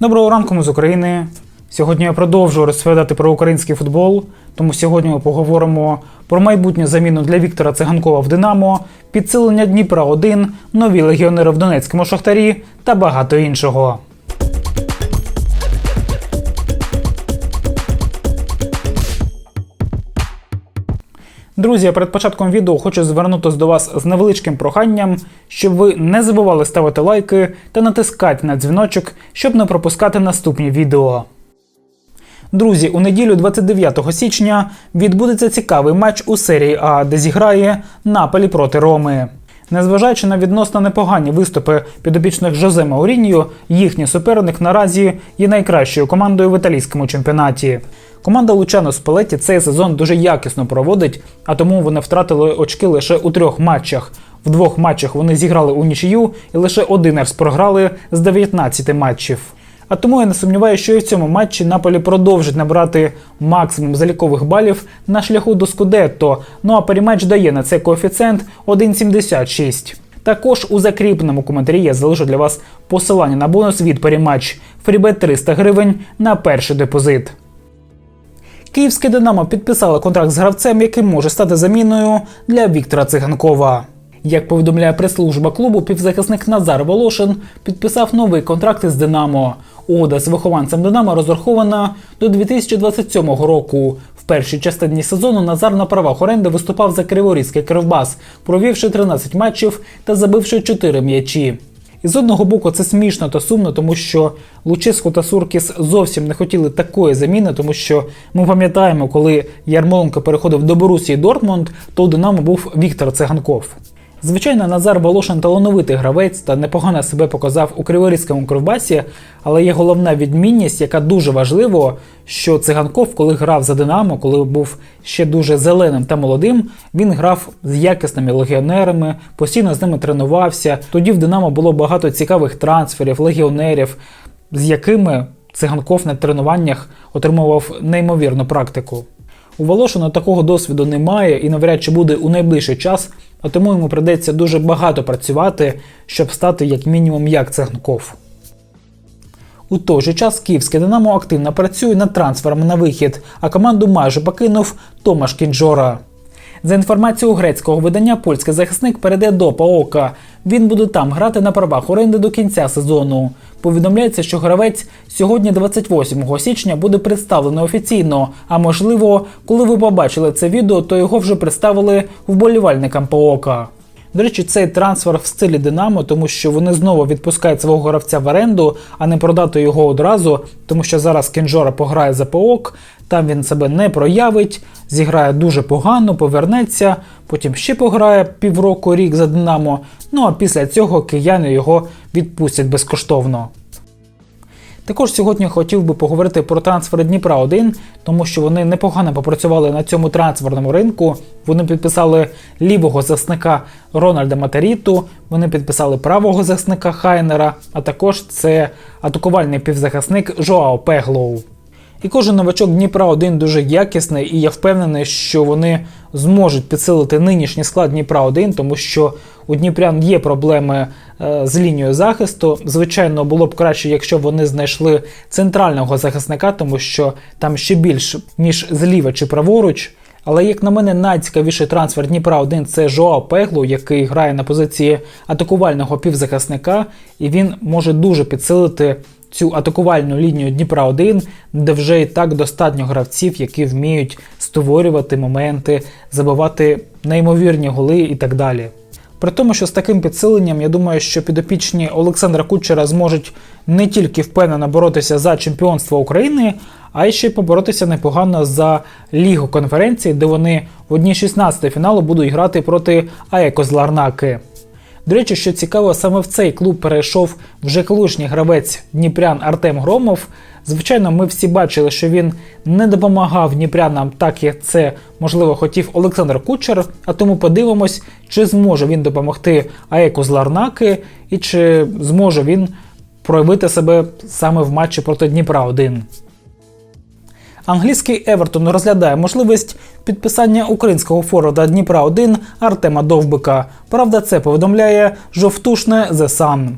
Доброго ранку ми з України. Сьогодні я продовжую розповідати про український футбол. Тому сьогодні ми поговоримо про майбутню заміну для Віктора Циганкова в Динамо, підсилення Дніпра 1 нові легіонери в Донецькому Шахтарі та багато іншого. Друзі, я перед початком відео хочу звернутися до вас з невеличким проханням, щоб ви не забували ставити лайки та натискати на дзвіночок, щоб не пропускати наступні відео. Друзі, у неділю 29 січня відбудеться цікавий матч у серії А, де зіграє Наполі проти Роми. Незважаючи на відносно непогані виступи підопічних Жозе Мауріньо, їхній суперник наразі є найкращою командою в італійському чемпіонаті. Команда Лучано Спалетті цей сезон дуже якісно проводить, а тому вони втратили очки лише у трьох матчах. В двох матчах вони зіграли у нічию і лише один раз програли з 19 матчів. А тому я не сумніваюся, що і в цьому матчі Наполі продовжить набрати максимум залікових балів на шляху до Скудетто. Ну а перематч дає на цей коефіцієнт 1,76. Також у закріпленому коментарі я залишу для вас посилання на бонус від перематч Фрібет 300 гривень на перший депозит. Київське Динамо підписало контракт з гравцем, який може стати заміною для Віктора Циганкова. Як повідомляє прес-служба клубу, півзахисник Назар Волошин підписав новий контракт із Динамо. Угода з вихованцем Динамо розрахована до 2027 року. В першій частині сезону Назар на правах оренди виступав за Криворізький Кривбас, провівши 13 матчів та забивши 4 м'ячі. І з одного боку це смішно та сумно, тому що Лучиску та Суркіс зовсім не хотіли такої заміни, тому що ми пам'ятаємо, коли Ярмоленко переходив до Борусії Дортмунд, то у Динамо був Віктор Циганков. Звичайно, Назар Волошин талановитий гравець та непогано себе показав у Криворізькому кривбасі, але є головна відмінність, яка дуже важлива, що циганков, коли грав за Динамо, коли був ще дуже зеленим та молодим, він грав з якісними легіонерами, постійно з ними тренувався. Тоді в Динамо було багато цікавих трансферів, легіонерів, з якими циганков на тренуваннях отримував неймовірну практику. У Волошина такого досвіду немає і навряд чи буде у найближчий час, а тому йому придеться дуже багато працювати, щоб стати як мінімум як Цегнков. У той же час київське Динамо активно працює над трансфером на вихід, а команду майже покинув Томаш Кінджора. За інформацією грецького видання, польський захисник перейде до ПАОКа. Він буде там грати на правах оренди до кінця сезону. Повідомляється, що гравець сьогодні, 28 січня, буде представлений офіційно. А можливо, коли ви побачили це відео, то його вже представили вболівальникам ПАОКа. До речі, цей трансфер в стилі Динамо, тому що вони знову відпускають свого гравця в оренду, а не продати його одразу, тому що зараз Кінжора пограє за ПОК, там він себе не проявить, зіграє дуже погано, повернеться, потім ще пограє півроку рік за Динамо. Ну а після цього кияни його відпустять безкоштовно. Також сьогодні хотів би поговорити про трансфери Дніпра 1, тому що вони непогано попрацювали на цьому трансферному ринку. Вони підписали лівого захисника Рональда Матеріту, вони підписали правого захисника Хайнера, а також це атакувальний півзахисник Жоао Пеглоу. І кожен новачок Дніпра 1 дуже якісний, і я впевнений, що вони зможуть підсилити нинішній склад Дніпра 1, тому що у Дніпрян є проблеми е, з лінією захисту. Звичайно, було б краще, якщо б вони знайшли центрального захисника, тому що там ще більш ніж зліва чи праворуч. Але, як на мене, найцікавіший трансфер Дніпра 1 це Жоа Пеглу, який грає на позиції атакувального півзахисника, і він може дуже підсилити цю атакувальну лінію Дніпра 1, де вже і так достатньо гравців, які вміють створювати моменти, забивати неймовірні голи і так далі. При тому, що з таким підсиленням, я думаю, що підопічні Олександра Кучера зможуть не тільки впевнено боротися за чемпіонство України, а й ще й поборотися непогано за Лігу конференції, де вони в одній 16 фіналу будуть грати проти Аеко з Ларнаки. До речі, що цікаво, саме в цей клуб перейшов вже колишній гравець Дніпрян Артем Громов. Звичайно, ми всі бачили, що він не допомагав Дніпрянам так, як це можливо хотів Олександр Кучер. А тому подивимось, чи зможе він допомогти Аеку з Ларнаки і чи зможе він проявити себе саме в матчі проти Дніпра 1. Англійський Евертон розглядає можливість підписання українського форварда Дніпра 1 Артема Довбика. Правда, це повідомляє жовтушне The Sun.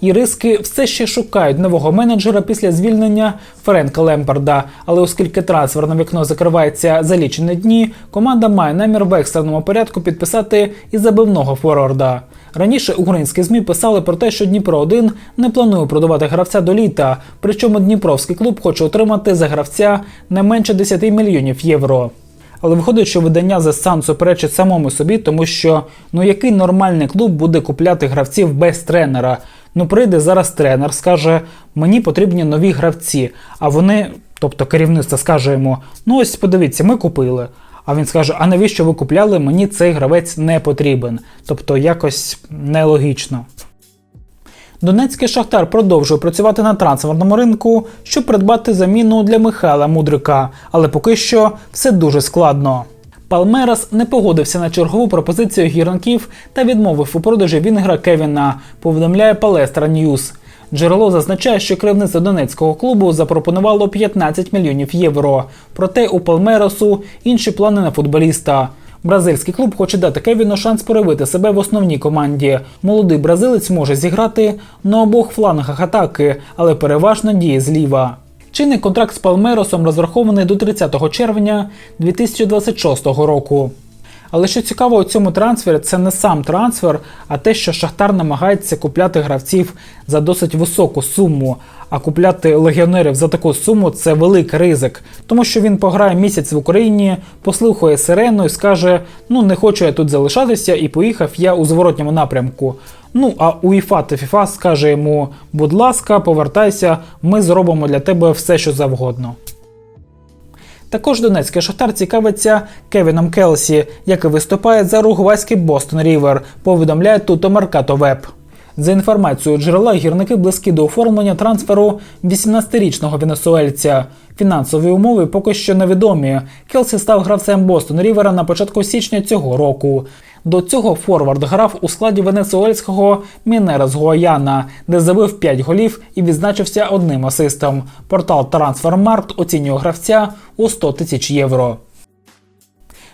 Іриски все ще шукають нового менеджера після звільнення Френка Лемпарда. Але оскільки трансферне вікно закривається за лічені дні, команда має намір в екстреному порядку підписати і забивного форварда. Раніше українські змі писали про те, що Дніпро 1 не планує продавати гравця до літа. Причому Дніпровський клуб хоче отримати за гравця не менше 10 мільйонів євро. Але виходить, що видання The Sun суперечить самому собі, тому що ну який нормальний клуб буде купляти гравців без тренера? Ну прийде зараз тренер, скаже: мені потрібні нові гравці. А вони, тобто керівництво, скаже йому: ну ось подивіться, ми купили. А він скаже: А навіщо ви купляли? Мені цей гравець не потрібен. Тобто якось нелогічно. Донецький шахтар продовжує працювати на трансферному ринку, щоб придбати заміну для Михайла Мудрика, але поки що все дуже складно. Палмерас не погодився на чергову пропозицію гірників та відмовив у продажі Вінгра Кевіна, повідомляє Палестра Ньюс. Джерело зазначає, що керівництво донецького клубу запропонувало 15 мільйонів євро. Проте у Палмерасу інші плани на футболіста. Бразильський клуб хоче дати Кевіну шанс проявити себе в основній команді. Молодий бразилець може зіграти на обох флангах атаки, але переважно діє зліва. Чинний контракт з Палмеросом розрахований до 30 червня 2026 року. Але що цікаво у цьому трансфері, це не сам трансфер, а те, що Шахтар намагається купляти гравців за досить високу суму. А купляти легіонерів за таку суму це великий ризик, тому що він пограє місяць в Україні, послухає сирену і скаже: Ну не хочу я тут залишатися, і поїхав я у зворотньому напрямку. Ну а УЄФА та ФІФА скаже йому: будь ласка, повертайся, ми зробимо для тебе все, що завгодно. Також донецький шахтар цікавиться Кевіном Келсі, який виступає за ругвайський Бостон Рівер, повідомляє тут Меркато Веб. За інформацією джерела, гірники близькі до оформлення трансферу 18-річного венесуельця. Фінансові умови поки що невідомі. Келсі став гравцем Бостон Рівера на початку січня цього року. До цього Форвард грав у складі венесуельського Мінера з Гуаяна, де забив 5 голів і відзначився одним асистом. Портал Transfermarkt оцінює гравця у 100 тисяч євро.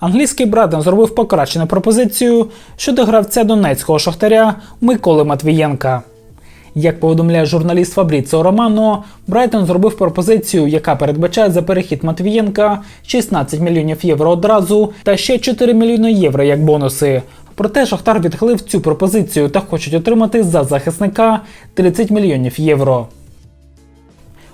Англійський Братен зробив покращену пропозицію щодо гравця донецького шахтаря Миколи Матвієнка. Як повідомляє журналіст Фабріціо Романо, Брайтон зробив пропозицію, яка передбачає за перехід Матвієнка 16 мільйонів євро одразу та ще 4 мільйони євро як бонуси. Проте Шахтар відхилив цю пропозицію та хочуть отримати за захисника 30 мільйонів євро.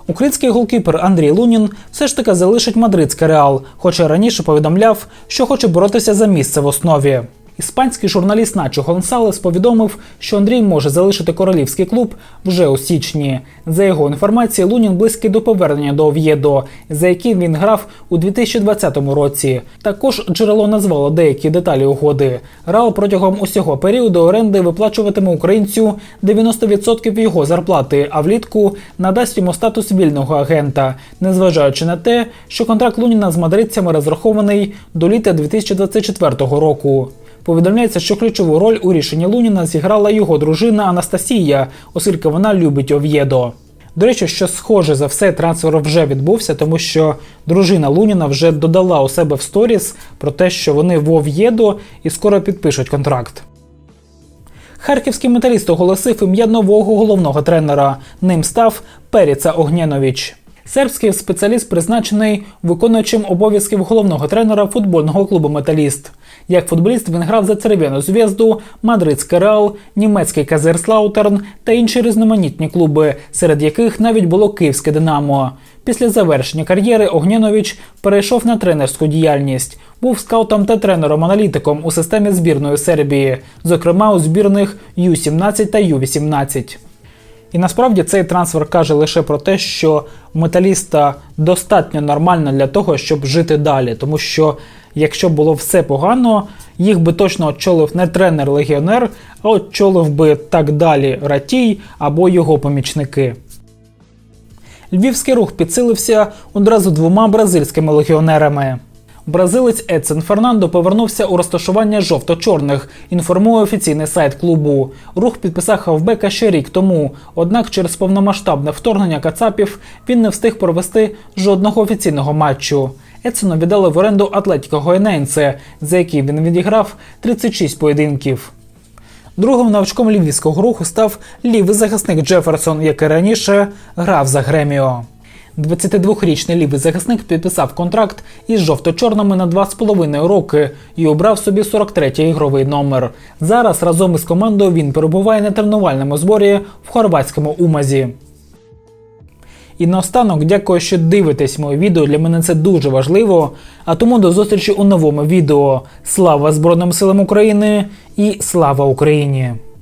Український голкіпер Андрій Лунін все ж таки залишить мадридський реал, хоча раніше повідомляв, що хоче боротися за місце в основі. Іспанський журналіст Начо Гонсалес повідомив, що Андрій може залишити королівський клуб вже у січні. За його інформацією, Лунін близький до повернення до Ов'єдо, за яким він грав у 2020 році. Також джерело назвало деякі деталі угоди. Реал протягом усього періоду оренди виплачуватиме українцю 90% його зарплати, а влітку надасть йому статус вільного агента, незважаючи на те, що контракт Луніна з мадридцями розрахований до літа 2024 року. Повідомляється, що ключову роль у рішенні Луніна зіграла його дружина Анастасія, оскільки вона любить Ов'єдо. До речі, що схоже за все, трансфер вже відбувся, тому що дружина Луніна вже додала у себе в сторіс про те, що вони в Ов'єдо і скоро підпишуть контракт. Харківський металіст оголосив ім'я нового головного тренера. Ним став Періца Огнєнович. Сербський спеціаліст призначений виконуючим обов'язків головного тренера футбольного клубу Металіст. Як футболіст він грав за Церв'яну зв'язду, Мадридський Реал, німецький Казерслаутерн та інші різноманітні клуби, серед яких навіть було київське Динамо. Після завершення кар'єри Огнянович перейшов на тренерську діяльність. Був скаутом та тренером-аналітиком у системі збірної Сербії, зокрема у збірних Ю-17 та Ю-18. І насправді цей трансфер каже лише про те, що металіста достатньо нормально для того, щоб жити далі. Тому що якщо було все погано, їх би точно очолив не тренер-легіонер, а очолив би так далі Ратій або його помічники. Львівський рух підсилився одразу двома бразильськими легіонерами. Бразилець Едсен Фернандо повернувся у розташування жовто-чорних. Інформує офіційний сайт клубу. Рух підписав хавбека ще рік тому. Однак через повномасштабне вторгнення Кацапів він не встиг провести жодного офіційного матчу. Едсону віддали в оренду Атлетіко Гоєненце, за який він відіграв 36 поєдинків. Другим новачком львівського руху став лівий захисник Джеферсон, який раніше грав за Греміо. 22-річний лівий захисник підписав контракт із жовто-чорними на 2,5 роки і обрав собі 43-й ігровий номер. Зараз разом із командою він перебуває на тренувальному зборі в хорватському умазі. І наостанок, дякую, що дивитесь моє відео. Для мене це дуже важливо. А тому до зустрічі у новому відео. Слава Збройним силам України і слава Україні!